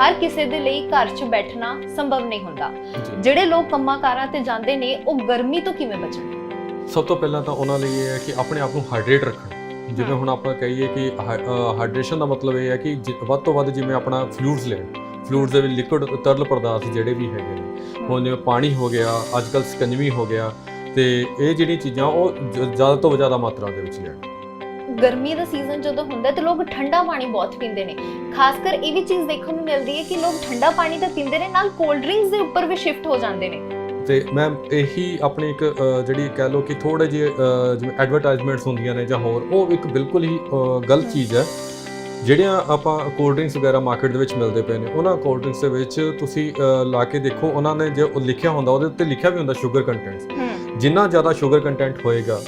ਹਰ ਕਿਸੇ ਦੇ ਲਈ ਘਰ 'ਚ ਬੈਠਣਾ ਸੰਭਵ ਨਹੀਂ ਹੁੰਦਾ। ਜਿਹੜੇ ਲੋਕ ਕੰਮਾਂ ਕਾਰਾਂ ਤੇ ਜਾਂਦੇ ਨੇ ਉਹ ਗਰਮੀ ਤੋਂ ਕਿਵੇਂ ਬਚਣ? ਸਭ ਤੋਂ ਪਹਿਲਾਂ ਤਾਂ ਉਹਨਾਂ ਲਈ ਇਹ ਹੈ ਕਿ ਆਪਣੇ ਆਪ ਨੂੰ ਹਾਈਡਰੇਟ ਰੱਖਣ। ਜਿਵੇਂ। ਹੁਣ ਆਪਾਂ ਕਹੀਏ ਕਿ ਹਾਈਡਰੇਸ਼ਨ ਦਾ ਮਤਲਬ ਇਹ ਹੈ ਕਿ ਵੱਧ ਤੋਂ ਵੱਧ ਜਿਵੇਂ ਆਪਣਾ ਫਲੂਇਡਸ ਲੈਣ। ਫਲੂਇਡਸ ਦੇ ਵਿੱਚ ਲਿਕੁਇਡ ਤਰਲ ਪਦਾਰਥ ਜਿਹੜੇ ਵੀ ਹੈਗੇ ਨੇ। ਹੁਣ ਜਿਵੇਂ ਪਾਣੀ ਹੋ ਗਿਆ ਅੱਜ ਕੱਲ੍ਹ ਸਕੰਜਵੀ ਹੋ ਗਿਆ ਤੇ ਇਹ ਜਿਹੜੀ ਚੀਜ਼ਾਂ ਉਹ ਜ਼ਿਆਦਾ ਤੋਂ ਜ਼ਿਆਦਾ ਮਾਤਰਾ ਦੇ ਵਿੱਚ ਲੈਣ। ਗਰਮੀ ਦਾ ਸੀਜ਼ਨ ਜਦੋਂ ਹੁੰਦਾ ਤੇ ਲੋਕ ਠੰਡਾ ਪਾਣੀ ਬਹੁਤ ਪੀਂਦੇ ਨੇ। ਖਾਸ ਕਰ ਇਹ ਵੀ ਚੀਜ਼ ਦੇਖਣ ਨੂੰ ਮਿਲਦੀ ਹੈ ਕਿ ਲੋਕ ਠੰਡਾ ਪਾਣੀ ਤਾਂ ਪੀਂਦੇ ਨੇ ਨਾਲ ਕੋਲਡ ਡਰਿੰਕਸ ਦੇ ਉੱਪਰ ਵੀ ਸ਼ਿਫਟ ਹੋ ਜਾਂਦੇ ਨੇ। ਤੇ ਮੈਂ ਇਹੀ ਆਪਣੀ ਇੱਕ ਜਿਹੜੀ ਕਹਿ ਲਓ ਕਿ ਥੋੜੇ ਜਿਹੇ ਜਿਵੇਂ ਐਡਵਰਟਾਈਜ਼ਮੈਂਟਸ ਹੁੰਦੀਆਂ ਨੇ ਜਾਂ ਹੋਰ ਉਹ ਇੱਕ ਬਿਲਕੁਲ ਹੀ ਗਲਤ ਚੀਜ਼ ਹੈ। ਜਿਹੜੀਆਂ ਆਪਾਂ ਕੋਲਡ ਡਰਿੰਕਸ ਵਗੈਰਾ ਮਾਰਕੀਟ ਦੇ ਵਿੱਚ ਮਿਲਦੇ ਪਏ ਨੇ ਉਹਨਾਂ ਕੋਲਡ ਡਰਿੰਕਸ ਦੇ ਵਿੱਚ ਤੁਸੀਂ ਲਾ ਕੇ ਦੇਖੋ ਉਹਨਾਂ ਨੇ ਜੇ ਲਿਖਿਆ ਹੁੰਦਾ ਉਹਦੇ ਉੱਤੇ ਲਿਖਿਆ ਵੀ ਹੁੰਦਾ ਸ਼ੂਗਰ ਕੰਟੈਂਟਸ ਜਿੰਨਾ ਜ਼ਿਆਦਾ ਸ਼ੂਗਰ ਕੰਟੈਂਟ ਹੋਏਗਾ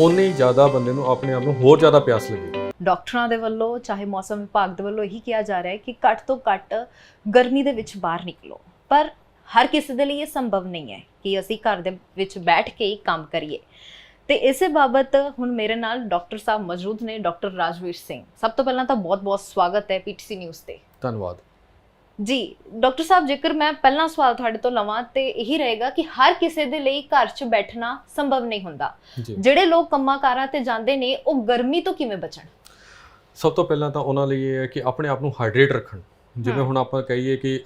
ਉਨੀ ਜ਼ਿਆਦਾ ਬੰਦੇ ਨੂੰ ਆਪਣੇ ਆਪ ਨੂੰ ਹੋਰ ਜ਼ਿਆਦਾ ਪਿਆਸ ਲੱਗੇਗੀ ਡਾਕਟਰਾਂ ਦੇ ਵੱਲੋਂ ਚਾਹੇ ਮੌਸਮ ਵਿਭਾਗ ਦੇ ਵੱਲੋਂ ਇਹੀ ਕਿਹਾ ਜਾ ਰਿਹਾ ਹੈ ਕਿ ਘੱਟ ਤੋਂ ਘੱਟ ਗਰਮੀ ਦੇ ਵਿੱਚ ਬਾਹਰ ਨਿਕਲੋ। ਪਰ ਹਰ ਕਿਸੇ ਦੇ ਲਈ ਇਹ ਸੰਭਵ ਨਹੀਂ ਹੈ ਕਿ ਅਸੀਂ ਘਰ ਦੇ ਵਿੱਚ ਬੈਠ ਕੇ ਹੀ ਕੰਮ ਕਰੀਏ। ਤੇ ਇਸੇ ਬਾਬਤ ਹੁਣ ਮੇਰੇ ਨਾਲ ਡਾਕਟਰ ਸਾਹਿਬ ਮੌਜੂਦ ਨੇ ਡਾਕਟਰ ਰਾਜਵੀਰ ਸਿੰਘ। ਸਭ ਤੋਂ ਪਹਿਲਾਂ ਤਾਂ ਬਹੁਤ-ਬਹੁਤ ਸਵਾਗਤ ਹੈ ਪੀਟੀਸੀ ਨਿਊਜ਼ ਤੇ। ਧੰਨਵਾਦ। ਜੀ ਡਾਕਟਰ ਸਾਹਿਬ ਜੇਕਰ ਮੈਂ ਪਹਿਲਾ ਸਵਾਲ ਤੁਹਾਡੇ ਤੋਂ ਲਵਾਂ ਤੇ ਇਹੀ ਰਹੇਗਾ ਕਿ ਹਰ ਕਿਸੇ ਦੇ ਲਈ ਘਰ 'ਚ ਬੈਠਣਾ ਸੰਭਵ ਨਹੀਂ ਹੁੰਦਾ। ਜਿਹੜੇ ਲੋਕ ਕੰਮਾਂ ਕਾਰਾਂ ਤੇ ਜਾਂਦੇ ਨੇ ਉਹ ਗਰਮੀ ਤੋਂ ਕਿਵੇਂ ਬਚਣ? ਸਭ ਤੋਂ ਪਹਿਲਾਂ ਤਾਂ ਉਹਨਾਂ ਲਈ ਇਹ ਹੈ ਕਿ ਆਪਣੇ ਆਪ ਨੂੰ ਹਾਈਡਰੇਟ ਰੱਖਣ। ਜਿਵੇਂ। ਹੁਣ ਆਪਾਂ ਕਹੀਏ ਕਿ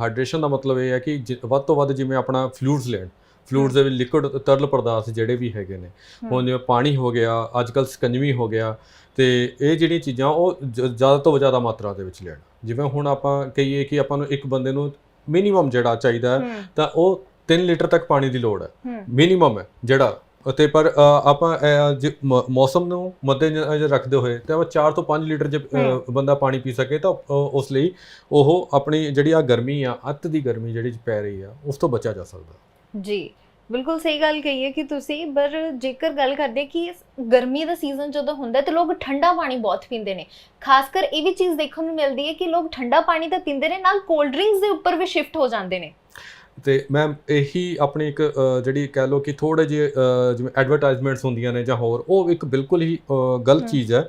ਹਾਈਡਰੇਸ਼ਨ ਦਾ ਮਤਲਬ ਇਹ ਹੈ ਕਿ ਵੱਧ ਤੋਂ ਵੱਧ ਜਿਵੇਂ ਆਪਣਾ ਫਲੂਇਡਸ ਲੈਣ। ਫਲੂਇਡਸ ਦੇ ਵਿੱਚ ਲਿਕੁਇਡ ਤਰਲ ਪਦਾਰਥ ਜਿਹੜੇ ਵੀ ਹੈਗੇ ਨੇ ਹੁਣ ਜਿਵੇਂ ਪਾਣੀ ਹੋ ਗਿਆ ਅੱਜ ਕੱਲ੍ਹ ਸਕੰਜਵੀ ਹੋ ਗਿਆ ਤੇ ਇਹ ਜਿਹੜੀਆਂ ਚੀਜ਼ਾਂ ਉਹ ਜ਼ਿਆਦਾ ਤੋਂ ਜ਼ਿਆਦਾ ਮਾਤਰਾ ਦੇ ਵਿੱਚ ਲੈਣ। ਜਿਵੇਂ ਹੁਣ ਆਪਾਂ ਕਹੀਏ ਕਿ ਆਪਾਂ ਨੂੰ ਇੱਕ ਬੰਦੇ ਨੂੰ ਮਿਨੀਮਮ ਜਿਹੜਾ ਚਾਹੀਦਾ ਹੈ ਤਾਂ ਉਹ 3 ਲੀਟਰ ਤੱਕ ਪਾਣੀ ਦੀ ਲੋੜ ਹੈ। ਮਿਨੀਮਮ ਹੈ ਜਿਹੜਾ। ਅਤੇ ਪਰ ਅ, ਆਪਾਂ ਅ, ਜੇ ਮ- ਮੌਸਮ ਨੂੰ ਮੱਦੇਨਜ਼ਰ ਰੱਖਦੇ ਹੋਏ ਤੇ ਆਪਾਂ 4 ਤੋਂ 5 ਲੀਟਰ ਜੇ ਅ। ਬੰਦਾ ਪਾਣੀ ਪੀ ਸਕੇ ਤਾਂ ਉਸ ਲਈ ਉਹ ਆਪਣੀ ਜਿਹੜੀ ਆ ਗਰਮੀ ਆ ਅੱਤ ਦੀ ਗਰਮੀ ਜਿਹੜੀ ਪੈ ਰਹੀ ਆ ਉਸ ਤੋਂ ਬਚਿਆ ਜਾ ਸਕਦਾ। ਜੀ ਬਿਲਕੁਲ ਸਹੀ ਗੱਲ ਕਹੀ ਹੈ ਕਿ ਤੁਸੀਂ ਪਰ ਜੇਕਰ ਗੱਲ ਕਰਦੇ ਕਿ ਇਸ ਗਰਮੀ ਦਾ ਸੀਜ਼ਨ ਜਦੋਂ ਹੁੰਦਾ ਤੇ ਲੋਕ ਠੰਡਾ ਪਾਣੀ ਬਹੁਤ ਪੀਂਦੇ ਨੇ। ਖਾਸ ਕਰ ਇਹ ਵੀ ਚੀਜ਼ ਦੇਖਣ ਨੂੰ ਮਿਲਦੀ ਹੈ ਕਿ ਲੋਕ ਠੰਡਾ ਪਾਣੀ ਤਾਂ ਪੀਂਦੇ ਨੇ ਨਾਲ ਕੋਲਡ ਡਰਿੰਕਸ ਦੇ ਉੱਪਰ ਵੀ ਸ਼ਿਫਟ ਹੋ ਜਾਂਦੇ ਨੇ। ਤੇ ਮੈਂ ਇਹੀ ਆਪਣੀ ਇੱਕ ਜਿਹੜੀ ਕਹਿ ਲਓ ਕਿ ਥੋੜੇ ਜਿਹੇ ਜਿਵੇਂ ਐਡਵਰਟਾਈਜ਼ਮੈਂਟਸ ਹੁੰਦੀਆਂ ਨੇ ਜਾਂ ਹੋਰ ਉਹ ਇੱਕ ਬਿਲਕੁਲ ਹੀ ਗਲਤ। ਚੀਜ਼ ਹੈ।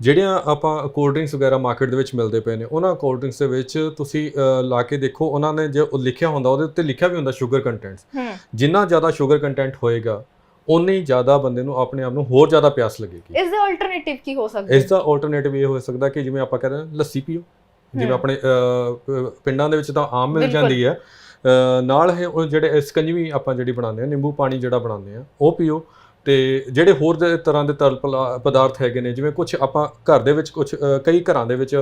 ਜਿਹੜੀਆਂ ਆਪਾਂ ਕੋਲਡ ਡਰਿੰਕਸ ਵਗੈਰਾ ਮਾਰਕੀਟ ਦੇ ਵਿੱਚ ਮਿਲਦੇ ਪਏ ਨੇ ਉਹਨਾਂ ਕੋਲਡ ਡਰਿੰਕਸ ਦੇ ਵਿੱਚ ਤੁਸੀਂ ਲਾ ਕੇ ਦੇਖੋ ਉਹਨਾਂ ਨੇ ਜੇ ਉਹ ਲਿਖਿਆ ਹੁੰਦਾ ਉਹਦੇ ਉੱਤੇ ਲਿਖਿਆ ਵੀ ਹੁੰਦਾ ਸ਼ੂਗਰ ਕੰਟੈਂਟਸ ਹੂੰ। ਜਿੰਨਾ ਜ਼ਿਆਦਾ ਸ਼ੂਗਰ ਕੰਟੈਂਟ ਹੋਏਗਾ ਉਨੀ ਹੀ ਜ਼ਿਆਦਾ ਬੰਦੇ ਨੂੰ ਆਪਣੇ ਆਪ ਨੂੰ ਹੋਰ ਜ਼ਿਆਦਾ ਪਿਆਸ ਲੱਗੇਗੀ। ਇਸ ਦੇ ਆਲਟਰਨੇਟਿਵ ਕੀ ਹੋ ਸਕਦਾ? ਇਸ ਦਾ ਆਲਟਰਨੇਟਿਵ ਇਹ ਹੋ ਸਕਦਾ ਕਿ ਜਿਵੇਂ ਆਪਾਂ ਕਹਿੰਦੇ ਲੱਸੀ ਪੀਓ। ਜਿਵੇਂ। ਆਪਣੇ ਪਿੰਡਾਂ ਦੇ ਵਿੱਚ ਤਾਂ ਆਮ ਮਿਲ। ਜਾਂਦੀ ਹੈ। ਨਾਲ ਹੈ ਉਹ ਜਿਹੜੇ ਸਕੰਜਵੀ ਆਪਾਂ ਜਿਹੜੀ ਬਣਾਉਂਦੇ ਆ ਨਿੰਬੂ ਪਾਣੀ ਜਿਹੜਾ ਬਣਾਉਂਦੇ ਆ ਉਹ ਪੀਓ। ਤੇ ਜਿਹੜੇ ਹੋਰ ਦੇ ਤਰ੍ਹਾਂ ਦੇ ਤਰਲ ਪਲਾ- ਪਦਾਰਥ ਹੈਗੇ ਨੇ ਜਿਵੇਂ ਕੁਝ ਆਪਾਂ ਘਰ ਦੇ ਵਿੱਚ ਕੁਝ ਕਈ ਘਰਾਂ ਦੇ ਵਿੱਚ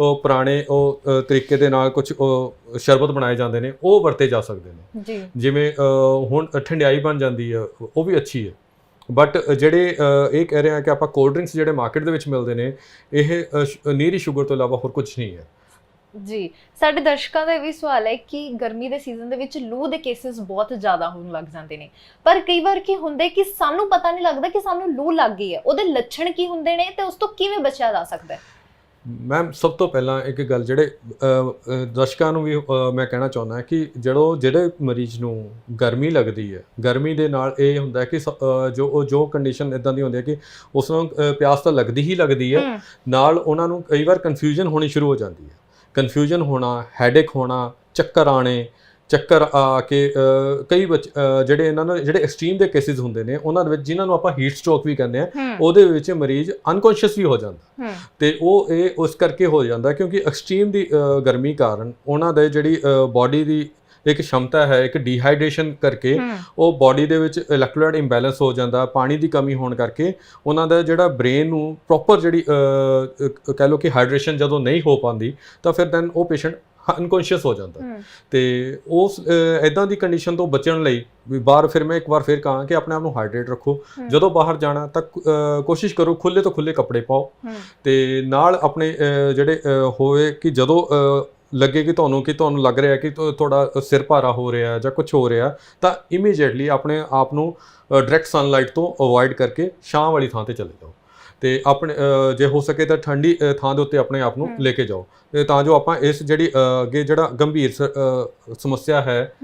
ਉਹ ਪੁਰਾਣੇ ਉਹ ਅ, ਤਰੀਕੇ ਦੇ ਨਾਲ ਕੁਝ ਉਹ ਸ਼ਰਬਤ ਬਣਾਏ ਜਾਂਦੇ ਨੇ ਉਹ ਵਰਤੇ ਜਾ ਸਕਦੇ ਨੇ। ਜੀ। ਜਿਵੇਂ ਅ, ਹੁਣ ਠੰਡਿਆਈ ਬਣ ਜਾਂਦੀ ਹੈ ਉਹ ਵੀ ਅੱਛੀ ਹੈ। ਬਟ ਜਿਹੜੇ ਅ, ਇਹ ਕਹਿ ਰਹੇ ਆ ਕਿ ਆਪਾਂ ਕੋਲਡ ਡਰਿੰਕਸ ਜਿਹੜੇ ਮਾਰਕੀਟ ਦੇ ਵਿੱਚ ਮਿਲਦੇ ਨੇ ਇਹ ਅ, ਸ਼- ਨੀਰੀ ਸ਼ੂਗਰ ਤੋਂ ਇਲਾਵਾ ਹੋਰ ਕੁਝ ਨਹੀਂ ਹੈ। ਜੀ ਸਾਡੇ ਦਰਸ਼ਕਾਂ ਦਾ ਇਹ ਵੀ ਸਵਾਲ ਹੈ ਕਿ ਗਰਮੀ ਦੇ ਸੀਜ਼ਨ ਦੇ ਵਿੱਚ ਲੂ ਦੇ ਕੇਸਿਸ ਬਹੁਤ ਜ਼ਿਆਦਾ ਹੋਣ ਲੱਗ ਜਾਂਦੇ ਨੇ। ਪਰ ਕਈ ਵਾਰ ਕੀ ਹੁੰਦਾ ਕਿ ਸਾਨੂੰ ਪਤਾ ਨਹੀਂ ਲੱਗਦਾ ਕਿ ਸਾਨੂੰ ਲੂ ਲੱਗ ਗਈ ਹੈ। ਉਹਦੇ ਲੱਛਣ ਕੀ ਹੁੰਦੇ ਨੇ ਤੇ ਉਸ ਤੋਂ ਕਿਵੇਂ ਬਚਿਆ ਜਾ ਸਕਦਾ ਹੈ? ਮੈਮ ਸਭ ਤੋਂ ਪਹਿਲਾਂ ਇੱਕ ਗੱਲ ਜਿਹੜੇ ਦਰਸ਼ਕਾਂ ਨੂੰ ਵੀ ਮੈਂ ਕਹਿਣਾ ਚਾਹੁੰਦਾ ਕਿ ਜਦੋਂ ਜਿਹੜੇ ਮਰੀਜ਼ ਨੂੰ ਗਰਮੀ ਲੱਗਦੀ ਹੈ ਗਰਮੀ ਦੇ ਨਾਲ ਇਹ ਹੁੰਦਾ ਕਿ ਜੋ ਉਹ ਜੋ ਕੰਡੀਸ਼ਨ ਇਦਾਂ ਦੀ ਹੁੰਦੀ ਹੈ ਕਿ ਉਸ ਨੂੰ ਪਿਆਸ ਤਾਂ ਲੱਗਦੀ ਹੀ ਲੱਗਦੀ ਹੂੰ। ਨਾਲ ਉਹਨਾਂ ਨੂੰ ਕਈ ਵਾਰ ਕਨਫਿਊਜ਼ਨ ਹੋਣੀ ਸ਼ੁਰੂ ਹੋ ਜਾਂਦੀ ਹੈ। ਕਨਫਿਊਜ਼ਨ ਹੋਣਾ ਹੈਡੇਕ ਹੋਣਾ ਚੱਕਰ ਆਣੇ ਚੱਕਰ ਆ ਕੇ ਕਈ ਜਿਹੜੇ ਇਹਨਾਂ ਨੂੰ ਜਿਹੜੇ ਐਕਸਟ੍ਰੀਮ ਦੇ ਕੇਸਿਸ ਹੁੰਦੇ ਨੇ ਉਹਨਾਂ ਦੇ ਵਿੱਚ ਜਿਨ੍ਹਾਂ ਨੂੰ ਆਪਾਂ ਹੀਟ ਸਟ੍ਰੋਕ ਵੀ ਕਹਿੰਦੇ ਆ ਉਹਦੇ ਵਿੱਚ ਮਰੀਜ਼ ਅਨਕੌਂਸ਼ੀਅਸ ਵੀ ਹੋ ਜਾਂਦਾ। ਤੇ ਉਹ ਇਹ ਉਸ ਕਰਕੇ ਹੋ ਜਾਂਦਾ ਕਿਉਂਕਿ ਐਕਸਟ੍ਰੀਮ ਦੀ ਗਰਮੀ ਕਾਰਨ ਉਹਨਾਂ ਦੇ ਜਿਹੜੀ ਬਾਡੀ ਦੀ ਇੱਕ ਸ਼ਮਤਾ ਹੈ ਇੱਕ ਡੀਹਾਈਡਰੇਸ਼ਨ ਕਰਕੇ ਉਹ ਬਾਡੀ ਦੇ ਵਿੱਚ ਇਲੈਕਟ੍ਰੋਲਾਈਟ ਇੰਬੈਲੈਂਸ ਹੋ ਜਾਂਦਾ ਪਾਣੀ ਦੀ ਕਮੀ ਹੋਣ ਕਰਕੇ ਉਹਨਾਂ ਦਾ ਜਿਹੜਾ ਬ੍ਰੇਨ ਨੂੰ ਪ੍ਰੋਪਰ ਜਿਹੜੀ ਕਹਿ ਲੋ ਕਿ ਹਾਈਡਰੇਸ਼ਨ ਜਦੋਂ ਨਹੀਂ ਹੋ ਪਾਉਂਦੀ ਤਾਂ ਫਿਰ ਦੈਨ ਉਹ ਪੇਸ਼ੈਂਟ ਅਨਕੌਂਸ਼ੀਅਸ ਹੋ ਜਾਂਦਾ। ਤੇ ਉਸ ਐਦਾਂ ਦੀ ਕੰਡੀਸ਼ਨ ਤੋਂ ਬਚਣ ਲਈ ਵੀ ਬਾਹਰ ਫਿਰ ਮੈਂ ਇੱਕ ਵਾਰ ਫਿਰ ਕਹਾਂ ਕਿ ਆਪਣੇ ਆਪ ਨੂੰ ਹਾਈਡਰੇਟ ਰੱਖੋ। ਜਦੋਂ ਬਾਹਰ ਜਾਣਾ ਤਾਂ ਕੋਸ਼ਿਸ਼ ਕਰੋ ਖੁੱਲੇ ਤੋਂ ਖੁੱਲੇ ਕੱਪੜੇ ਪਾਓ। ਤੇ ਨਾਲ ਆਪਣੇ ਜਿਹੜੇ ਹੋਵੇ ਕਿ ਜਦੋਂ ਲੱਗੇ ਕਿ ਤੁਹਾਨੂੰ ਕਿ ਤੁਹਾਨੂੰ ਲੱਗ ਰਿਹਾ ਕਿ ਤੁ- ਤੁਹਾਡਾ ਸਿਰ ਭਾਰਾ ਹੋ ਰਿਹਾ ਜਾਂ ਕੁਝ ਹੋ ਰਿਹਾ, ਤਾਂ ਇਮੀਡੀਏਟਲੀ ਆਪਣੇ ਆਪ ਨੂੰ ਡਾਇਰੈਕਟ ਸਨਲਾਈਟ ਤੋਂ ਅਵੋਇਡ ਕਰਕੇ ਛਾਂ ਵਾਲੀ ਥਾਂ ਤੇ ਚਲੇ ਜਾਓ। ਤੇ ਆਪਣੇ ਜੇ ਹੋ ਸਕੇ ਤਾਂ ਠੰਡੀ ਥਾਂ ਦੇ ਉੱਤੇ ਆਪਣੇ ਆਪ ਨੂੰ। ਲੈ ਕੇ ਜਾਓ। ਤੇ ਤਾਂ ਜੋ ਆਪਾਂ ਇਸ ਜਿਹੜੀ ਅੱਗੇ ਜਿਹੜਾ ਗੰਭੀਰ ਸਮੱਸਿਆ ਹੈ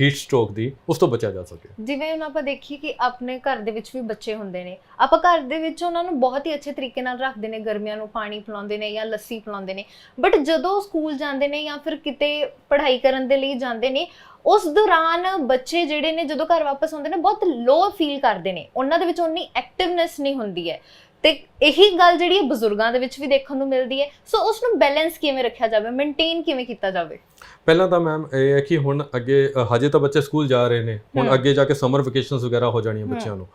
ਹੀਟ ਸਟ੍ਰੋਕ ਦੀ ਉਸ ਤੋਂ ਬਚਿਆ ਜਾ ਸਕੇ। ਜਿਵੇਂ ਹੁਣ ਆਪਾਂ ਦੇਖੀਏ ਕਿ ਆਪਣੇ ਘਰ ਦੇ ਵਿੱਚ ਵੀ ਬੱਚੇ ਹੁੰਦੇ ਨੇ। ਆਪਾਂ ਘਰ ਦੇ ਵਿੱਚ ਉਹਨਾਂ ਨੂੰ ਬਹੁਤ ਹੀ ਅੱਛੇ ਤਰੀਕੇ ਨਾਲ ਰੱਖਦੇ ਨੇ ਗਰਮੀਆਂ ਨੂੰ ਪਾਣੀ ਪਿਲਾਉਂਦੇ ਨੇ ਜਾਂ ਲੱਸੀ ਪਿਲਾਉਂਦੇ ਨੇ। ਬਟ ਜਦੋਂ ਸਕੂਲ ਜਾਂਦੇ ਨੇ ਜਾਂ ਫਿਰ ਕਿਤੇ ਪੜ੍ਹਾਈ ਕਰਨ ਦੇ ਲਈ ਜਾਂਦੇ ਨੇ ਉਸ ਦੌਰਾਨ ਬੱਚੇ ਜਿਹੜੇ ਨੇ ਜਦੋਂ ਘਰ ਵਾਪਸ ਆਉਂਦੇ ਨੇ ਬਹੁਤ ਲੋ ਫੀਲ ਕਰਦੇ ਨੇ। ਉਹਨਾਂ ਦੇ ਵਿੱਚ ਉਨੀ ਐਕਟਿਵਨੈਸ ਨਹੀਂ ਹੁੰਦੀ ਹੈ। ਤੇ ਇਹੀ ਗੱਲ ਜਿਹੜੀ ਹੈ ਬਜ਼ੁਰਗਾਂ ਦੇ ਵਿੱਚ ਵੀ ਦੇਖਣ ਨੂੰ ਮਿਲਦੀ ਹੈ ਸੋ ਉਸ ਨੂੰ ਬੈਲੈਂਸ ਕਿਵੇਂ ਰੱਖਿਆ ਜਾਵੇ ਮੇਨਟੇਨ ਕਿਵੇਂ ਕੀਤਾ ਜਾਵੇ ਪਹਿਲਾਂ ਤਾਂ ਮੈਮ ਇਹ ਹੈ ਕਿ ਹੁਣ ਅੱਗੇ ਹਜੇ ਤਾਂ ਬੱਚੇ ਸਕੂਲ ਜਾ ਰਹੇ ਨੇ ਹੁਣ। ਅੱਗੇ ਜਾ ਕੇ ਸਮਰ ਵਕੇਸ਼ਨਸ ਵਗੈਰਾ ਹੋ ਜਾਣੀਆਂ। ਬੱਚਿਆਂ ਨੂੰ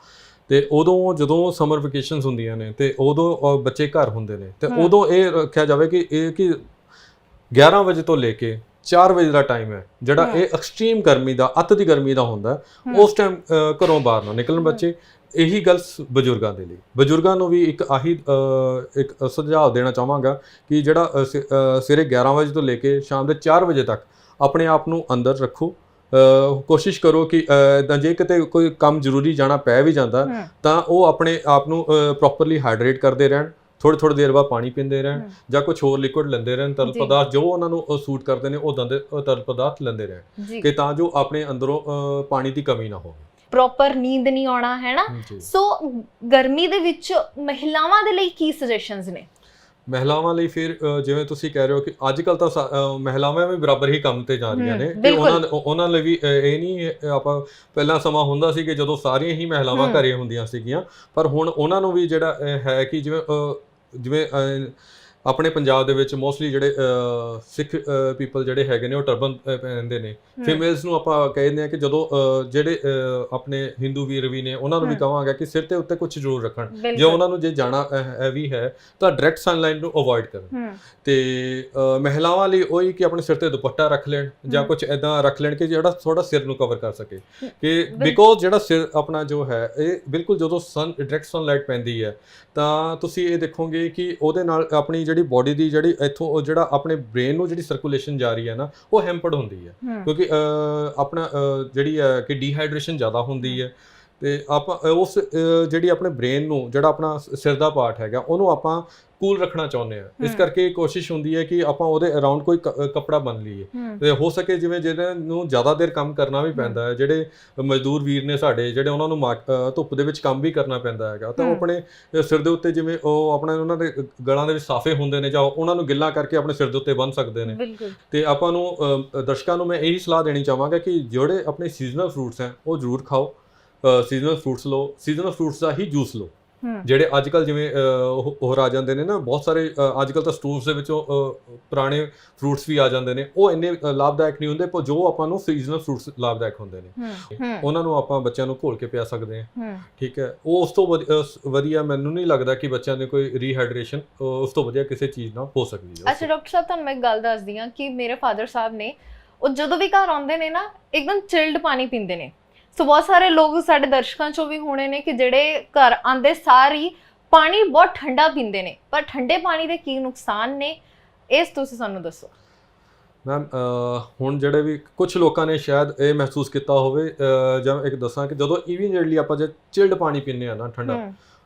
ਤੇ ਉਦੋਂ ਜਦੋਂ ਸਮਰ ਵਕੇਸ਼ਨਸ ਹੁੰਦੀਆਂ ਨੇ ਤੇ ਉਦੋਂ ਬੱਚੇ ਘਰ ਹੁੰਦੇ ਨੇ ਤੇ। ਉਦੋਂ ਇਹ ਰੱਖਿਆ ਜਾਵੇ ਕਿ ਇਹ ਕਿ 11 ਵਜੇ ਤੋਂ ਲੈ ਕੇ 4 ਵਜੇ ਦਾ ਟਾਈਮ ਹੈ ਜਿਹੜਾ। ਇਹ ਐਕਸਟ੍ਰੀਮ ਗਰਮੀ ਦਾ ਅਤ ਦੀ ਗਰਮੀ ਦਾ ਹੁੰਦਾ। ਉਸ ਟਾਈਮ ਘਰੋਂ ਬਾਹਰ ਨਾ ਨਿਕਲਣ। ਬੱਚੇ ਇਹੀ ਗੱਲ ਬਜ਼ੁਰਗਾਂ ਦੇ ਲਈ। ਬਜ਼ੁਰਗਾਂ ਨੂੰ ਵੀ ਇੱਕ ਆਹੀ ਇੱਕ ਸੁਝਾਅ ਦੇਣਾ ਚਾਹਾਂਗਾ ਕਿ ਜਿਹੜਾ ਸਵੇਰੇ 11 ਵਜੇ ਤੋਂ ਲੈ ਕੇ ਸ਼ਾਮ ਦੇ 4 ਵਜੇ ਤੱਕ ਆਪਣੇ ਆਪ ਨੂੰ ਅੰਦਰ ਰੱਖੋ। ਕੋਸ਼ਿਸ਼ ਕਰੋ ਕਿ ਤਾਂ ਜੇ ਕਿਤੇ ਕੋਈ ਕੰਮ ਜ਼ਰੂਰੀ ਜਾਣਾ ਪੈ ਵੀ ਜਾਂਦਾ ਤਾਂ ਉਹ ਆਪਣੇ ਆਪ ਨੂੰ ਪ੍ਰੋਪਰਲੀ ਹਾਈਡਰੇਟ ਕਰਦੇ ਰਹਿਣ ਥੋੜੀ ਥੋੜੀ ਦੇਰ ਬਾਅਦ ਪਾਣੀ ਪੀਂਦੇ ਰਹਿਣ। ਜਾਂ ਕੁਝ ਹੋਰ ਲਿਕੁਇਡ ਲੈਂਦੇ ਰਹਿਣ ਤਰਲ। ਪਦਾਰਥ ਜੋ ਉਹਨਾਂ ਨੂੰ ਸੂਟ ਕਰਦੇ ਨੇ ਉਹ ਦੰਦੇ ਤਰਲ ਪਦਾਰਥ ਲੈਂਦੇ ਰਹਿਣ ਕਿ ਤਾਂ ਜੋ ਆਪਣੇ ਅੰਦਰੋਂ ਪਾਣੀ ਦੀ ਕਮੀ ਨਾ ਹੋਵੇ। ਪ੍ਰੋਪਰ ਨੀਂਦ ਨਹੀਂ ਆਉਣਾ ਹੈ ਨਾ ਸੋ ਗਰਮੀ ਦੇ ਵਿੱਚ ਮਹਿਲਾਵਾਂ ਦੇ ਲਈ ਕੀ ਸੁਜੈਸ਼ਨਸ ਨੇ ਮਹਿਲਾਵਾਂ ਲਈ ਫਿਰ ਜਿਵੇਂ ਤੁਸੀਂ ਕਹਿ ਰਹੇ ਹੋ ਕਿ ਅੱਜ ਕੱਲ ਤਾਂ ਮਹਿਲਾਵਾਂ ਵੀ ਬਰਾਬਰ ਹੀ ਕੰਮ ਤੇ ਜਾ ਰਹੀਆਂ ਨੇ ਬਿਲਕੁਲ। ਉਹਨਾਂ ਉਹਨਾਂ ਲਈ ਵੀ ਇਹ ਨਹੀਂ ਆਪਾਂ ਪਹਿਲਾਂ ਸਮਾਂ ਹੁੰਦਾ ਸੀ ਕਿ ਜਦੋਂ ਸਾਰੀਆਂ ਹੀ ਮਹਿਲਾਵਾਂ। ਘਰੇ ਹੁੰਦੀਆਂ ਸੀਗੀਆਂ ਪਰ ਹੁਣ ਉਹਨਾਂ ਨੂੰ ਵੀ ਜਿਹੜਾ ਹੈ ਕਿ ਜਿਵੇਂ ਜਿਵੇਂ ਆਪਣੇ ਪੰਜਾਬ ਦੇ ਵਿੱਚ ਮੋਸਟਲੀ ਜਿਹੜੇ ਸਿੱਖ ਪੀਪਲ ਜਿਹੜੇ ਹੈਗੇ ਨੇ ਉਹ ਟਰਬਨ ਪਹਿਨਦੇ ਨੇ। ਫੀਮੇਲਸ ਨੂੰ ਆਪਾਂ ਕਹਿੰਦੇ ਆ ਕਿ ਜਦੋਂ ਜਿਹੜੇ ਆਪਣੇ ਹਿੰਦੂ ਵੀਰ ਵੀ ਨੇ ਉਹਨਾਂ ਨੂੰ ਵੀ। ਕਹਾਂਗਾ ਕਿ ਸਿਰ ਤੇ ਉੱਤੇ ਕੁਝ ਜ਼ਰੂਰ ਰੱਖਣ। ਜੇ ਉਹਨਾਂ ਨੂੰ ਜੇ ਜਾਣਾ ਵੀ ਹੈ ਤਾਂ ਡਾਇਰੈਕਟ ਸਨਲਾਈਟ ਨੂੰ ਅਵੋਇਡ ਕਰਨ। ਤੇ ਮਹਿਲਾਵਾਂ ਲਈ ਉਹੀ ਕਿ ਆਪਣੇ ਸਿਰ ਤੇ ਦੁਪੱਟਾ ਰੱਖ ਲੈਣ ਜਾਂ। ਕੁਝ ਐਦਾਂ ਰੱਖ ਲੈਣ ਕਿ ਜਿਹੜਾ ਥੋੜਾ ਸਿਰ ਨੂੰ ਕਵਰ ਕਰ ਸਕੇ। ਕਿ ਬਿਕੋਜ਼ ਜਿਹੜਾ ਸਿਰ ਆਪਣਾ ਜੋ ਹੈ ਇਹ ਬਿਲਕੁਲ ਜਦੋਂ ਸਨ ਡਾਇਰੈਕਟ ਸਨਲਾਈਟ ਪੈਂਦੀ ਹੈ ਤਾਂ ਤੁਸੀਂ ਇਹ ਦੇਖੋਗੇ ਕਿ ਉਹਦੇ ਨਾਲ ਆਪਣੀ ਜਿਹੜੀ ਬਾਡੀ ਦੀ ਜਿਹੜੀ ਇੱਥੋਂ ਉਹ ਜਿਹੜਾ ਆਪਣੇ ਬ੍ਰੇਨ ਨੂੰ ਜਿਹੜੀ ਸਰਕੂਲੇਸ਼ਨ ਜਾ ਰਹੀ ਹੈ ਨਾ ਉਹ ਹੈਂਪਰਡ ਹੁੰਦੀ ਹੈ। ਕਿਉਂਕਿ ਆਪਣਾ ਜਿਹੜੀ ਹੈ ਕਿ ਡੀਹਾਈਡਰੇਸ਼ਨ ਜ਼ਿਆਦਾ ਹੁੰਦੀ ਹੈ। ਤੇ ਆਪਾਂ ਉਸ ਜਿਹੜੀ ਆਪਣੇ ਬ੍ਰੇਨ ਨੂੰ ਜਿਹੜਾ ਆਪਣਾ ਸਿਰ ਦਾ ਪਾਰਟ ਹੈਗਾ ਉਹਨੂੰ ਆਪਾਂ ਕੂਲ ਰੱਖਣਾ ਚਾਹੁੰਦੇ ਆ ਇਸ। ਕਰਕੇ ਕੋਸ਼ਿਸ਼ ਹੁੰਦੀ ਹੈ ਕਿ ਆਪਾਂ ਉਹਦੇ ਅਰਾਊਂਡ ਕੋਈ ਕੱਪੜਾ ਬੰਨ ਲਈਏ। ਤੇ ਹੋ ਸਕੇ ਜਿਵੇਂ ਜਿਹਨਾਂ ਨੂੰ ਜ਼ਿਆਦਾ ਦੇਰ ਕੰਮ ਕਰਨਾ ਵੀ ਪੈਂਦਾ ਹੈ ਜਿਹੜੇ ਮਜ਼ਦੂਰ ਵੀਰ ਨੇ ਸਾਡੇ ਜਿਹੜੇ ਉਹਨਾਂ ਨੂੰ ਧੁੱਪ ਦੇ ਵਿੱਚ ਕੰਮ ਵੀ ਕਰਨਾ ਪੈਂਦਾ ਹੈਗਾ ਤਾਂ ਉਹ। ਆਪਣੇ ਸਿਰ ਦੇ ਉੱਤੇ ਜਿਵੇਂ ਉਹ ਆਪਣੇ ਉਹਨਾਂ ਦੇ ਗਲਾਂ ਦੇ ਵਿੱਚ ਸਾਫੇ ਹੁੰਦੇ ਨੇ ਜਾਂ ਉਹਨਾਂ ਨੂੰ ਗਿੱਲਾ ਕਰਕੇ ਆਪਣੇ ਸਿਰ ਦੇ ਉੱਤੇ ਬੰਨ ਸਕਦੇ ਨੇ। ਤੇ ਆਪਾਂ ਨੂੰ ਦਰਸ਼ਕਾਂ ਨੂੰ ਮੈਂ ਇਹੀ ਸਲਾਹ ਦੇਣੀ ਚਾਹਾਂਗਾ ਕਿ ਜਿਹੜੇ ਆਪਣੇ ਸੀਜ਼ਨਲ ਫਰੂਟਸ ਹੈ ਉਹ ਜ਼ਰੂਰ ਖਾਓ। ਸੀਜ਼ਨਲ ਫਰੂਟਸ ਲਓ ਸੀਜ਼ਨਲ ਫਰੂਟਸ ਦਾ ਹੀ ਜੂਸ ਲਓ। ਜਿਹੜੇ ਅੱਜ ਕੱਲ ਜਿਵੇਂ ਉਹ ਆ ਜਾਂਦੇ ਨੇ ਨਾ ਬਹੁਤ ਸਾਰੇ ਅੱਜ ਕੱਲ ਤਾਂ ਸਟੋਰਸ ਦੇ ਵਿੱਚੋਂ ਪੁਰਾਣੇ ਫਰੂਟਸ ਵੀ ਆ ਜਾਂਦੇ ਨੇ। ਉਹ ਇੰਨੇ ਲਾਭਦਾਇਕ ਨਹੀਂ ਹੁੰਦੇ ਪਰ ਜੋ ਆਪਾਂ ਨੂੰ ਸੀਜ਼ਨਲ ਫਰੂਟਸ ਲਾਭਦਾਇਕ ਹੁੰਦੇ ਨੇ। ਉਹਨਾਂ ਨੂੰ ਆਪਾਂ ਬੱਚਿਆਂ ਨੂੰ ਘੋਲ ਕੇ ਪਿਆ ਸਕਦੇ ਹਾਂ। ਠੀਕ ਹੈ। ਉਹ ਉਸ ਤੋਂ ਵਧੀਆ ਮੈਨੂੰ ਨਹੀਂ ਲੱਗਦਾ ਕਿ ਬੱਚਿਆਂ ਦੇ ਕੋਈ ਰੀਹਾਈਡਰੇਸ਼ਨ ਉਸ ਤੋਂ ਵਧੀਆ ਕਿਸੇ ਚੀਜ਼ ਨਾਲ ਹੋ ਸਕਦੀ ਹੈ। ਅੱਛਾ ਡਾਕਟਰ ਸਾਹਿਬ ਤੁਹਾਨੂੰ ਮੈਂ ਇੱਕ ਗੱਲ ਦੱਸਦੀ ਹਾਂ ਕਿ ਮੇਰੇ ਫਾਦਰ ਸਾਹਿਬ ਨੇ ਉਹ ਜਦੋਂ ਵੀ ਘਰ ਆਉਂਦੇ ਨੇ ਨਾ ਇੱਕਦਮ ਚਿਲਡ ਪਾਣੀ ਪੀਂਦੇ ਨੇ। ਸੋ ਬਹੁਤ ਸਾਰੇ ਲੋਕ ਸਾਡੇ ਦਰਸ਼ਕਾਂ ਚੋਂ ਵੀ ਹੋਣੇ ਨੇ ਕਿ ਜਿਹੜੇ ਘਰ ਆਂਦੇ ਸਾਰ ਪਾਣੀ ਬਹੁਤ ਠੰਡਾ ਪੀਂਦੇ ਨੇ ਪਰ ਠੰਡੇ ਪਾਣੀ ਦੇ ਕੀ ਨੁਕਸਾਨ ਨੇ ਇਸ ਤੁਸੀਂ ਸਾਨੂੰ ਦੱਸੋ। ਮੈਮ ਹੁਣ ਜਿਹੜੇ ਵੀ ਕੁਝ ਲੋਕਾਂ ਨੇ ਸ਼ਾਇਦ ਇਹ ਮਹਿਸੂਸ ਕੀਤਾ ਹੋਵੇ ਜਾਂ ਇੱਕ ਦੱਸਾਂ ਕਿ ਜਦੋਂ ਇਮੀਡੀਏਟਲੀ ਆਪਾਂ ਜੇ ਚਿਲਡ ਪਾਣੀ ਪੀਂਦੇ ਆ ਨਾ ਠੰਡਾ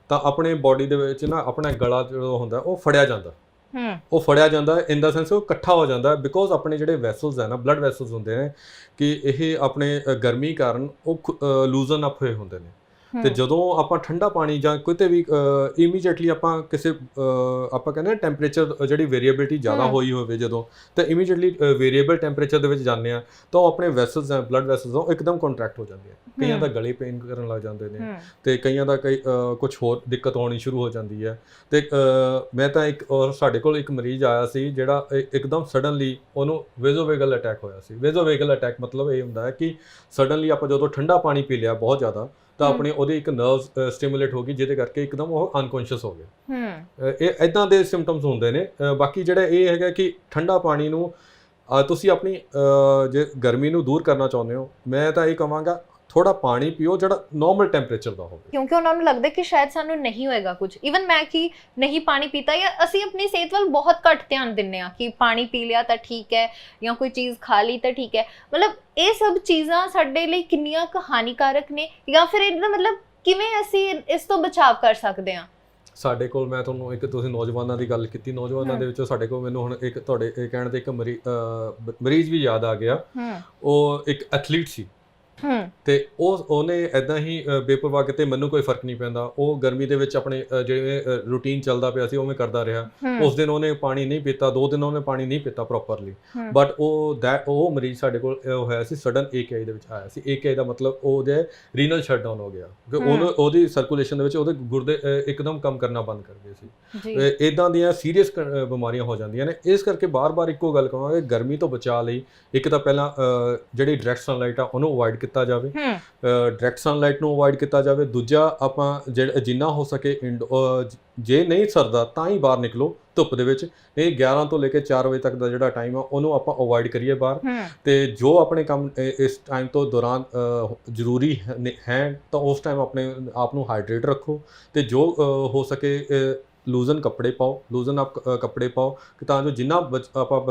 ਤਾਂ ਆਪਣੇ ਬਾਡੀ ਦੇ ਵਿੱਚ ਨਾ ਆਪਣਾ ਗਲਾ ਜਿਹੜਾ ਹੁੰਦਾ ਉਹ ਫੜਿਆ ਜਾਂਦਾ। ਹੂੰ। ਉਹ ਫੜਿਆ ਜਾਂਦਾ ਇਨ ਦਾ ਸੈਂਸ ਉਹ ਇਕੱਠਾ ਹੋ ਜਾਂਦਾ ਬਿਕੋਜ਼ ਆਪਣੇ ਜਿਹੜੇ ਵੈਸਲਸ ਹੈ ਨਾ ਬਲੱਡ ਵੈਸਲਸ ਹੁੰਦੇ ਨੇ, ਕਿ ਇਹ ਆਪਣੇ ਗਰਮੀ ਕਾਰਨ ਉਹ ਲੂਜ਼ਨ ਅਪ ਹੋਏ ਹੁੰਦੇ ਨੇ। ਤੇ ਜਦੋਂ ਆਪਾਂ ਠੰਡਾ ਪਾਣੀ ਜਾਂ ਕਿਤੇ ਵੀ ਇਮੀਡੀਏਟਲੀ ਆਪਾਂ ਕਿਸੇ ਆਪਾਂ ਕਹਿੰਦੇ ਟੈਂਪਰੇਚਰ ਜਿਹੜੀ ਵੇਰੀਏਬਿਲਟੀ ਜ਼ਿਆਦਾ। ਹੋਈ ਹੋਵੇ ਜਦੋਂ ਤਾਂ ਇਮੀਡੀਏਟਲੀ ਵੇਰੀਏਬਲ ਟੈਂਪਰੇਚਰ ਦੇ ਵਿੱਚ ਜਾਂਦੇ ਆ ਤਾਂ ਉਹ ਆਪਣੇ ਵੈਸਲਸ ਹੈ ਬਲੱਡ ਵੈਸਲਸ ਉਹ ਇੱਕਦਮ ਕੰਟਰੈਕਟ ਹੋ ਜਾਂਦੇ ਆ ਕਈਆਂ। ਦਾ ਗਲੇ ਪੇਨ ਕਰਨ ਲੱਗ ਜਾਂਦੇ ਨੇ ਤੇ ਕਈਆਂ ਦਾ ਕਈ ਕੁਝ ਹੋਰ ਦਿੱਕਤ ਆਉਣੀ ਸ਼ੁਰੂ ਹੋ ਜਾਂਦੀ ਹੈ। ਤੇ ਮੈਂ ਤਾਂ ਇੱਕ ਔਰ ਸਾਡੇ ਕੋਲ ਇੱਕ ਮਰੀਜ਼ ਆਇਆ ਸੀ ਜਿਹੜਾ ਇੱਕਦਮ ਸਡਨਲੀ ਉਹਨੂੰ ਵੇਜ਼ੋਵੇਗਲ ਅਟੈਕ ਹੋਇਆ ਸੀ। ਵੇਜ਼ੋਵੇਗਲ ਅਟੈਕ ਮਤਲਬ ਇਹ ਹੁੰਦਾ ਹੈ ਕਿ ਸਡਨਲੀ ਆਪਾਂ ਜਦੋਂ ਠੰਡਾ ਪਾਣੀ ਪੀ ਲਿਆ ਬਹੁਤ ਜ਼ਿਆਦਾ ਤਾਂ। ਆਪਣੀ ਉਹਦੀ ਇੱਕ ਨਰਵ ਸਟਿਮੂਲੇਟ ਹੋ ਗਈ ਜਿਹਦੇ ਕਰਕੇ ਇੱਕਦਮ ਉਹ ਅਨਕੌਂਸ਼ੀਅਸ ਹੋ ਗਿਆ ਹੂੰ ਇਹ ਇਦਾਂ ਦੇ ਸਿੰਪਟਮਸ ਹੁੰਦੇ ਨੇ। ਬਾਕੀ ਜਿਹੜਾ ਇਹ ਹੈਗਾ ਕਿ ਠੰਡਾ ਪਾਣੀ ਨੂੰ ਤੁਸੀਂ ਆਪਣੀ ਜੇ ਗਰਮੀ ਨੂੰ ਦੂਰ ਕਰਨਾ ਚਾਹੁੰਦੇ ਹੋ ਮੈਂ ਤਾਂ ਇਹ ਕਹਾਂਗਾ ਥੋੜਾ ਪਾਣੀ ਪੀਓ ਜਿਹੜਾ ਨਾਰਮਲ ਟੈਂਪਰੇਚਰ ਦਾ ਹੋਵੇ। ਕਿਉਂਕਿ ਉਹਨਾਂ ਨੂੰ ਲੱਗਦਾ ਕਿ ਸ਼ਾਇਦ ਸਾਨੂੰ ਨਹੀਂ ਹੋਏਗਾ ਕੁਝ। ਇਵਨ ਮੈਂ ਕਿ ਨਹੀਂ ਪਾਣੀ ਪੀਤਾ ਜਾਂ ਅਸੀਂ ਆਪਣੀ ਸਿਹਤ ਵੱਲ ਬਹੁਤ ਘੱਟ ਧਿਆਨ ਦਿੰਨੇ ਆ ਕਿ ਪਾਣੀ ਪੀ ਲਿਆ ਤਾਂ ਠੀਕ ਹੈ ਜਾਂ ਕੋਈ ਚੀਜ਼ ਖਾ ਲਈ ਤਾਂ ਠੀਕ ਹੈ। ਮਤਲਬ ਇਹ ਸਭ ਚੀਜ਼ਾਂ ਸਾਡੇ ਲਈ ਕਿੰਨੀਆਂ ਹਾਨੀਕਾਰਕ ਨੇ ਜਾਂ ਫਿਰ ਇਹਦਾ ਮਤਲਬ ਕਿਵੇਂ ਅਸੀਂ ਇਸ ਤੋਂ ਬਚਾਅ ਕਰ ਸਕਦੇ ਹਾਂ? ਸਾਡੇ ਕੋਲ ਮੈਂ ਤੁਹਾਨੂੰ ਇੱਕ ਤੁਸੀਂ ਨੌਜਵਾਨਾਂ ਦੀ ਗੱਲ ਕੀਤੀ। ਨੌਜਵਾਨਾਂ। ਦੇ ਵਿੱਚੋਂ ਸਾਡੇ ਕੋਲ ਮੈਨੂੰ ਹੁਣ ਇੱਕ ਤੁਹਾਡੇ ਇਹ ਕਹਿਣ ਤੇ ਇੱਕ ਮਰੀਜ਼ ਵੀ ਯਾਦ ਆ ਗਿਆ। ਉਹ ਇੱਕ ਐਥਲੀਟ ਸੀ। ਤੇ ਉਹ ਉਹਨੇ ਐਦਾਂ ਹੀ ਬੇਪਰਵਾਹ ਕਿਤੇ ਮੈਨੂੰ ਕੋਈ ਫ਼ਰਕ ਨਹੀਂ ਪੈਂਦਾ। ਉਹ ਗਰਮੀ ਦੇ ਵਿੱਚ ਆਪਣੇ ਜਿਵੇਂ ਰੂਟੀਨ ਚੱਲਦਾ ਪਿਆ ਸੀ ਉਵੇਂ ਕਰਦਾ ਰਿਹਾ। ਉਸ ਦਿਨ ਉਹਨੇ ਪਾਣੀ ਨਹੀਂ ਪੀਤਾ ਦੋ ਦਿਨ ਉਹਨੇ ਪਾਣੀ ਨਹੀਂ ਪੀਤਾ ਪ੍ਰੋਪਰਲੀ। ਬਟ ਉਹ that- ਉਹ ਮਰੀਜ਼ ਸਾਡੇ ਕੋਲ ਹੋਇਆ ਸੀ ਸਡਨ ਏਕੇਆਈ ਦੇ ਵਿੱਚ ਆਇਆ ਸੀ। ਏਕੇਆਈ ਦਾ ਮਤਲਬ ਉਹਦੇ ਰੀਨਲ ਸ਼ਟਡਾਊਨ ਹੋ ਗਿਆ। ਕਿ ਹੂੰ। ਉਹਨੂੰ ਉਹਦੀ ਸਰਕੂਲੇਸ਼ਨ ਦੇ ਵਿੱਚ ਉਹਦੇ ਗੁਰਦੇ ਇੱਕਦਮ ਕੰਮ ਕਰਨਾ ਬੰਦ ਕਰ ਗਏ ਸੀ। ਇਦਾਂ ਦੀਆਂ ਸੀਰੀਅਸ ਬਿਮਾਰੀਆਂ ਹੋ ਜਾਂਦੀਆਂ ਨੇ। ਇਸ ਕਰਕੇ ਬਾਰ-ਬਾਰ ਇੱਕੋ ਗੱਲ ਕਹਾਂਗੇ ਗਰਮੀ ਤੋਂ ਬਚਾਅ ਲਈ ਇੱਕ ਤਾਂ ਪਹਿਲਾਂ ਜਿਹੜੀ ਡਾਇਰੈਕਟ ਸਨਲਾਈਟ ਆ ਉਹਨੂੰ ਅਵੋਇਡ ਕੀਤਾ ਜਾਵੇ। ਡਾਇਰੈਕਟ ਸਨਲਾਈਟ ਨੂੰ ਅਵੋਇਡ ਕੀਤਾ ਜਾਵੇ। ਦੂਜਾ ਆਪਾਂ ਜਿੰਨਾ ਹੋ ਸਕੇ ਜ- ਨਹੀਂ ਸਰਦਾ ਤਾਂ ਹੀ ਬਾਹਰ ਨਿਕਲੋ ਧੁੱਪ ਦੇ ਵਿੱਚ। ਨਹੀਂ 11 ਤੋਂ ਲੈ ਕੇ 4 ਵਜੇ ਤੱਕ ਦਾ ਜਿਹੜਾ ਟਾਈਮ ਆ ਉਹਨੂੰ ਆਪਾਂ ਅਵੋਇਡ ਕਰੀਏ ਬਾਹਰ। ਤੇ ਜੋ ਆਪਣੇ ਕੰਮ ਇਸ ਟਾਈਮ ਤੋਂ ਦੌਰਾਨ ਜ਼ਰੂਰੀ ਹੈ- ਤਾਂ ਉਸ ਟਾਈਮ ਆਪਣੇ ਆਪ ਨੂੰ ਹਾਈਡਰੇਟ ਰੱਖੋ। ਤੇ ਜੋ ਹੋ ਸਕੇ ਲੂਜ਼ਨ ਕੱਪੜੇ ਪਾਓ। ਲੂਜ਼ਨ ਆਪ ਕੱਪੜੇ ਪਾਓ ਕਿ ਤਾਂ ਜੋ ਜਿੰਨਾ ਆਪਾਂ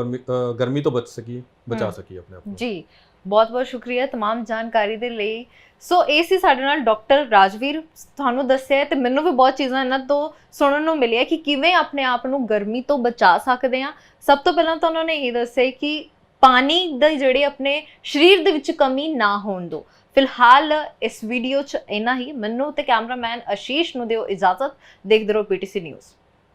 ਗਰਮੀ- ਤੋਂ ਬਚ ਸਕੀਏ ਬਚਾ। ਸਕੀਏ ਆਪਣੇ ਆਪ ਨੂੰ। ਜੀ। ਬਹੁਤ ਬਹੁਤ ਸ਼ੁਕਰੀਆ तमाम ਜਾਣਕਾਰੀ ਦੇ ਲਈ ਸੋ ਇਹ ਸੀ ਸਾਡੇ ਨਾਲ ਡਾਕਟਰ ਰਾਜਵੀਰ ਤੁਹਾਨੂੰ ਦੱਸਿਆ ਹੈ ਤੇ ਮੈਨੂੰ ਵੀ ਬਹੁਤ ਚੀਜ਼ਾਂ ਇਹਨਾਂ ਤੋਂ ਸੁਣਨ ਨੂੰ ਮਿਲਿਆ ਕਿ ਕਿਵੇਂ ਆਪਣੇ ਆਪ ਨੂੰ ਗਰਮੀ ਤੋਂ ਬਚਾ ਸਕਦੇ ਆ ਸਭ ਤੋਂ ਪਹਿਲਾਂ ਤਾਂ ਉਹਨਾਂ ਨੇ ਇਹ ਦੱਸਿਆ ਕਿ ਪਾਣੀ ਦੇ ਜਿਹੜੇ ਆਪਣੇ ਸਰੀਰ ਦੇ ਵਿੱਚ ਕਮੀ ਨਾ ਹੋਣ ਦਿਓ ਫਿਲਹਾਲ ਇਸ ਵੀਡੀਓ 'ਚ ਇੰਨਾ ਹੀ ਮੈਨੂੰ ਤੇ ਕੈਮਰਾਮੈਨ ਆਸ਼ੀਸ਼ ਨੂੰ ਦਿਓ ਇਜਾਜ਼ਤ ਦੇਖਦੇ ਰਹੋ ਪੀਟੀਸੀ ਨਿਊਜ਼